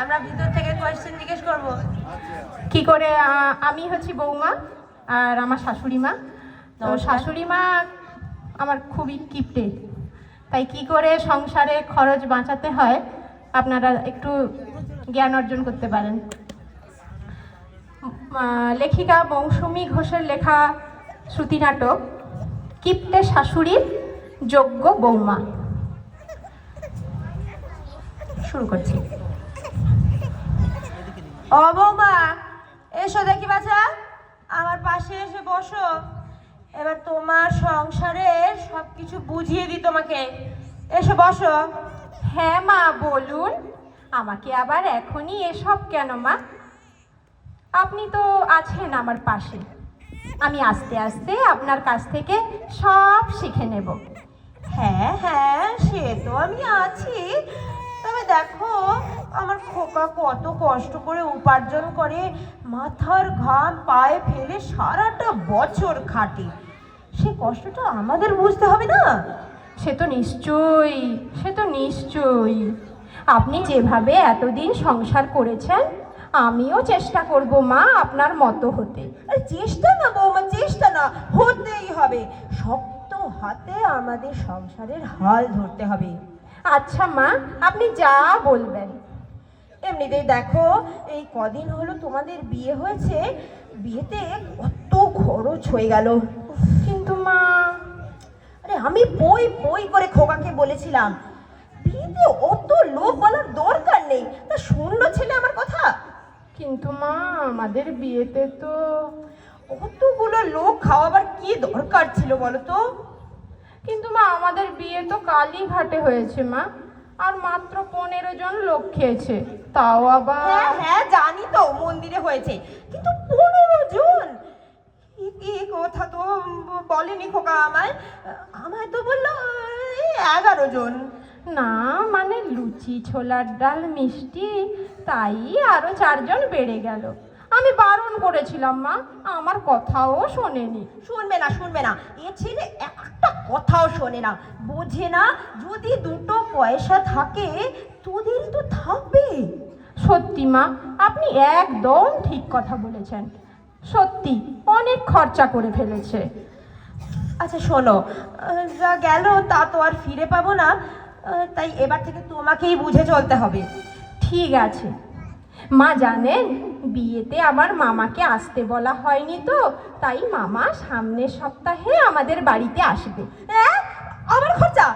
আমরা ভিতর থেকে কোয়েশ্চেন জিজ্ঞেস করব। কি করে আমি হচ্ছি বৌমা আর আমার শাশুড়ি মা। তো। শাশুড়ি মা আমার খুবই কিপটে। তাই কি করে সংসারে খরচ বাঁচাতে হয় আপনারা একটু জ্ঞান অর্জন করতে পারেন। লেখিকা মৌসুমি ঘোষের লেখা শ্রুতি নাটক কিপ্টে শাশুড়ির যোগ্য বৌমা। শুরু করছি। ও বৌমা এসো দেখি বাছা আমার পাশে এসে বসো। এবার তোমার সংসারের সব কিছু বুঝিয়ে দিই তোমাকে। এসো বসো। হ্যাঁ মা বলুন। আমাকে আবার এখনই এসব কেন মা? আপনি তো আছেন আমার পাশে। আমি আস্তে আস্তে আপনার কাছ থেকে সব শিখে নেব। হ্যাঁ হ্যাঁ সে তো আমি আছি। তবে দেখো আমার খোকা কত কষ্ট করে উপার্জন করে মাথার ঘাম পায়ে ফেলে সারাটা বছর খাটে। সে কষ্টটা আমাদের বুঝতে হবে না? সে তো নিশ্চয়ই সে তো নিশ্চয়ই। আপনি যেভাবে এতদিন সংসার করেছেন আমিও চেষ্টা করব মা আপনার মতো হতে। চেষ্টা না বৌমা চেষ্টা না হতেই হবে। শক্ত হাতে আমাদের সংসারের হাল ধরতে হবে। আচ্ছা মা আপনি যা বলবেন। এমনিতেই দেখো এই কদিন হলো তোমাদের বিয়ে হয়েছে বিয়েতে কত খরচ হয়ে গেল। কিন্তু মা আরে আমি বই বই করে খোকাকে বলেছিলাম বিয়েতে অত লোক বলার দরকার নেই তা শুনলো ছেলে আমার কথা। কিন্তু মা আমাদের বিয়েতে তো অতগুলো লোক খাওয়াবার কি দরকার ছিল বলো তো? কিন্তু মা আমাদের বিয়ে তো কালীঘাটে হয়েছে মা। আর মাত্র পনেরো জন লোক খেয়েছে। তাও আবার হ্যাঁ হ্যাঁ জানি তো মন্দিরে হয়েছে। কিন্তু পনেরো জন? এ- এ কথা তো বলেনি খোকা আমায়। আমায় তো বলল এই এগারো জন। না মানে লুচি ছোলার ডাল মিষ্টি তাই আরও চারজন বেড়ে গেল। আমি বারণ করেছিলাম মা। আমার কথাও শোনেনি। শুনবে না শুনবে না। এ ছেলে একটা কথাও শোনে না। বোঝে না যদি দুটো পয়সা থাকে তোদেরই তো থাকবে। সত্যি মা আপনি একদম ঠিক কথা বলেছেন। সত্যি অনেক খরচা করে ফেলেছে। আচ্ছা শোনো। যা গেল তা তো আর ফিরে পাবো না। তাই এবার থেকে তোমাকেই বুঝে চলতে হবে। ঠিক আছে। মা জানেন বিয়েতে আমার মামাকে আসতে বলা হয়নি তো তাই মামা সামনের সপ্তাহে আমাদের বাড়িতে আসবে। হ্যাঁ? আমার খরচা?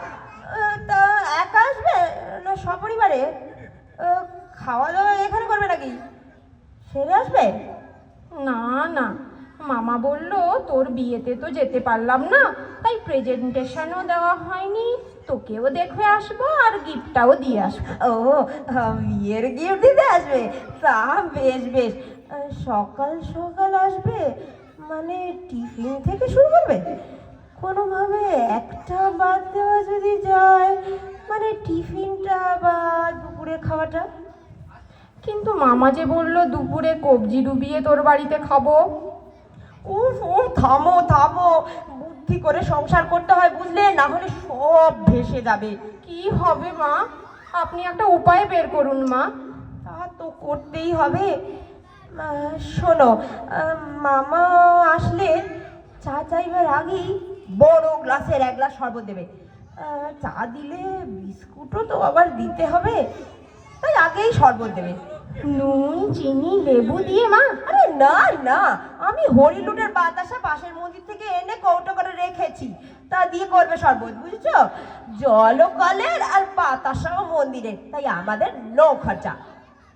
তা একা আসবে? না সপরিবারে? খাওয়া দাওয়া এখানে করবে নাকি? সেরে আসবে? না না। মামা বলল তোর বিয়েতে তো যেতে পারলাম না তাই প্রেজেন্টেশনও দেওয়া হয়নি। তোকেও দেখে আসব আর গিফটটাও দিয়ে আসব। ও বিয়ের গিফট দিতে আসবে? তা বেশ বেশ। সকাল সকাল আসবে মানে টিফিন থেকে শুরু করবে? কোনোভাবে একটা বাদ দেওয়া যদি যায় মানে টিফিনটা বা দুপুরে খাওয়াটা? কিন্তু মামা যে বলল দুপুরে কবজি ডুবিয়ে তোর বাড়িতে খাব। উফ উফ থামো থামো। বুদ্ধি করে সংসার করতে হয়, বুঝলে? না হলে সব ভেসে যাবে। কি হবে, মা? আপনি একটা উপায় বের করুন, মা। তা তো করতেই হবে। শোনো মামা আসলে চা চাইবার আগেই বড় গ্লাসের এক গ্লাস শরবত দেবে। চা দিলে বিস্কুটও তো আবার দিতে হবে। তাই আগেই শরবত দেবে। নুন চিনি লেবু দিয়ে মা। আরে না না। আমি হরিলুটের বাতাসা পাশের মন্দির থেকে এনে কৌটো করে রেখেছি। তা দিয়ে করবে শরবত বুঝছ? জলও কলের আর বাতাসাও মন্দিরে তাই আমাদের নো খরচা।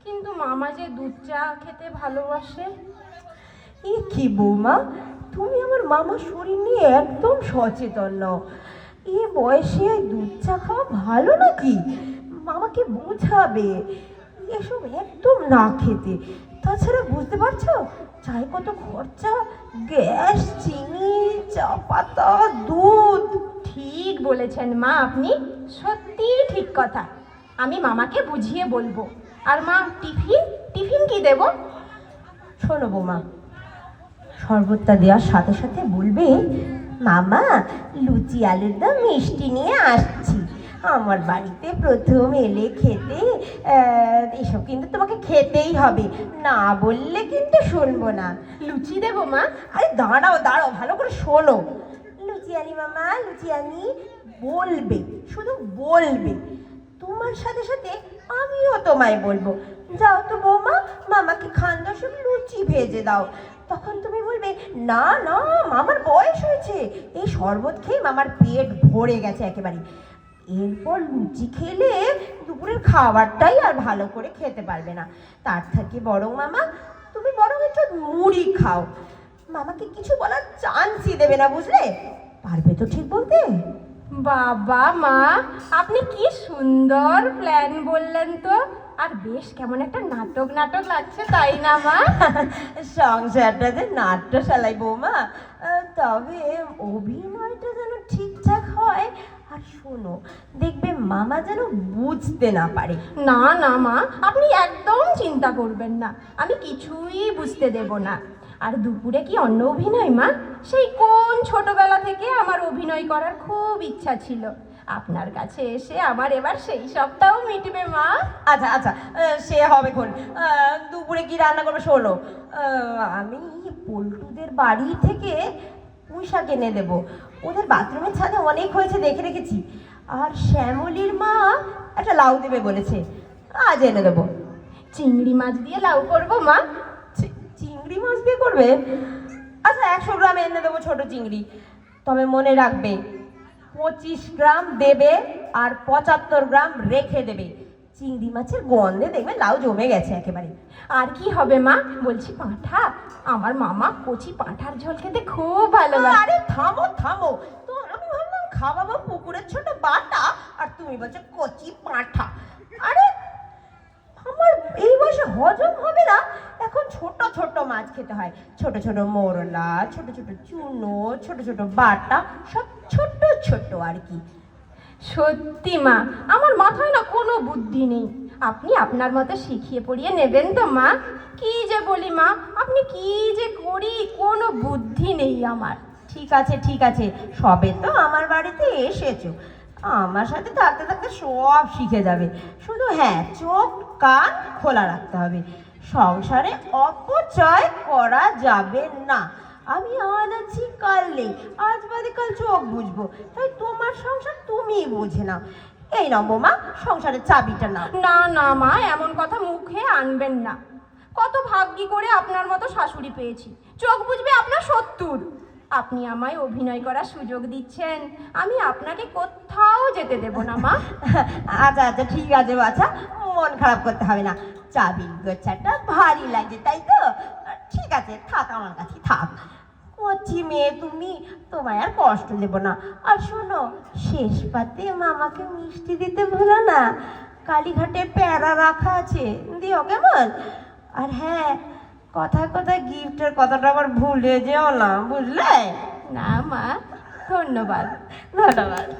কিন্তু মামা যে দুধ চা খেতে ভালোবাসে। এ কি বৌমা তুমি আমার মামার শরীর নিয়ে একদম সচেতন নও। এ বয়সে দুধ চা খাওয়া ভালো নাকি? মামাকে বোঝাবে? এসব একদম না খেতে। তাছাড়া বুঝতে পারছ? চায় কত খরচা? গ্যাস চিনি চা পাতা দুধ। ঠিক বলেছেন মা আপনি। সত্যি ঠিক কথা। আমি মামাকে বুঝিয়ে বলব। আর মা টিফিন? টিফিন কি দেব? শোনো বৌমা শরবতটা দেওয়ার সাথে সাথে বলবে মামা লুচি আলুর দম মিষ্টি নিয়ে আসছি। আমার বাড়িতে প্রথম এলে খেতে এসব কিন্তু তোমাকে খেতেই হবে। না বললে কিন্তু শুনব না। লুচি দেবো মা? আরে দাঁড়াও দাঁড়াও ভালো করে শোনো। লুচি আনি মামা লুচি আনি বলবে শুধু বলবে। তোমার সাথে সাথে আমিও তোমায় বলব। যাও তো বৌমা মামাকে খান দশক লুচি ভেজে দাও। তখন তুমি বলবে না না মামার বয়স হয়েছে। এই শরবত খেয়ে মামার পেট ভরে গেছে একেবারে। এরপর লুচি খেলে দুপুরের খাবারটাই আর ভালো করে খেতে পারবে না। তার থেকে বরং মামা তুমি বরং একটু মুড়ি খাও। মামাকে কিছু বলার চান্সই দেবে না বুঝলে? পারবে তো ঠিক বলতে? বাবা মা আপনি কি সুন্দর প্ল্যান বললেন তো। আর বেশ কেমন একটা নাটক নাটক লাগছে তাই না মা? সংসারটা যে নাট্যশালাই বৌমা। তবে অভিনয়টা যেন ঠিকঠাক হয় আর শোনো দেখবে মামা যেন বুঝতে না পারে। না না মা আপনি একদম চিন্তা করবেন না। আমি কিছুই বুঝতে দেব না। আর দুপুরে কি অন্য অভিনয় মা? সেই কোন ছোটবেলা থেকে আমার অভিনয় করার খুব ইচ্ছা ছিল। আপনার কাছে এসে আমার এবার সেই সবটাও মিটবে মা। আচ্ছা আচ্ছা সে হবে খন দুপুরে কি রান্না করবে শোনো। আমি পল্টুদের বাড়ি থেকে পুঁই শাক এনে দেবো। ওদের বাথরুমের ছাদে অনেক হয়েছে, দেখে রেখেছি। আর শ্যামলির মা একটা লাউ দেবে বলেছে, আজ এনে দেবো। চিংড়ি মাছ দিয়ে লাউ করব, মা। চিংড়ি মাছ দিয়ে করবে? আচ্ছা একশো গ্রাম এনে দেবো ছোট চিংড়ি। তবে মনে রাখবে, পঁচিশ গ্রাম দেবে আর পঁচাত্তর গ্রাম রেখে দেবে। চিংড়ি মাছের গন্ধে দেখবে লাউ জমে গেছে একেবারে। আর কি হবে মা? বলছি, পাঁঠা। আমার মামা কচি পাঁঠার ঝোল খেতে খুব ভালোবাসে। আরে থামো থামো। তো আমি ভাবলাম খাওয়াবো পুকুরের ছোট বাটা, আর তুমি বলছো কচি পাঁঠা। আরে, আমার এই বয়সে হজম হবে না। এখন ছোট ছোট মাছ খেতে হয়। ছোট ছোট মোরলা, ছোট ছোট চুনো, ছোট ছোট বাটা, সব ছোট ছোট আর কি। সত্যি মা, আমার মাথায় না কোনো বুদ্ধি নেই। আপনি আপনার মতো শিখিয়ে পড়িয়ে নেবেন তো মা। কি যে বলি মা, আপনি কি যে করি কোনো বুদ্ধি নেই আমার। ঠিক আছে ঠিক আছে, সবে তো আমার বাড়িতে এসেছ। আমার সাথে থাকতে থাকতে সব শিখে যাবে। শুধু হ্যাঁ চোখ, কান খোলা রাখতে হবে। সংসারে অপচয় করা যাবে না। আমি আজ আছি কাল নেই আজ বাদে কাল চোখ বুঝব। তাই তোমার সংসার তুমিই বুঝে নাও। এই নাও বৌমা সংসারের চাবিটা নাও। না না মা এমন কথা মুখে আনবেন না। কত ভাগ্যি করে আপনার মতো শাশুড়ি পেয়েছি। চোখ বুঝবে আপনার সত্তর। আপনি আমায় অভিনয় করার সুযোগ দিচ্ছেন। আমি আপনাকে কোথাও যেতে দেব না মা। আচ্ছা আচ্ছা ঠিক আছে বাচ্চা মন খারাপ করতে হবে না। চাবির গোছাটা ভারী লাগে তাই তো? ঠিক আছে থাক আমার কাছে থাক। কচি মেয়ে তুমি তোমায় আর কষ্ট দেব না। আর শোনো শেষ পাতে মামাকে মিষ্টি দিতে ভুলো না। কালীঘাটে প্যারা রাখা আছে দিও কেমন? আর হ্যাঁ কথায় কথায় গিফটের কথাটা আবার ভুলে যেও না বুঝলে? না মা ধন্যবাদ। ধন্যবাদ।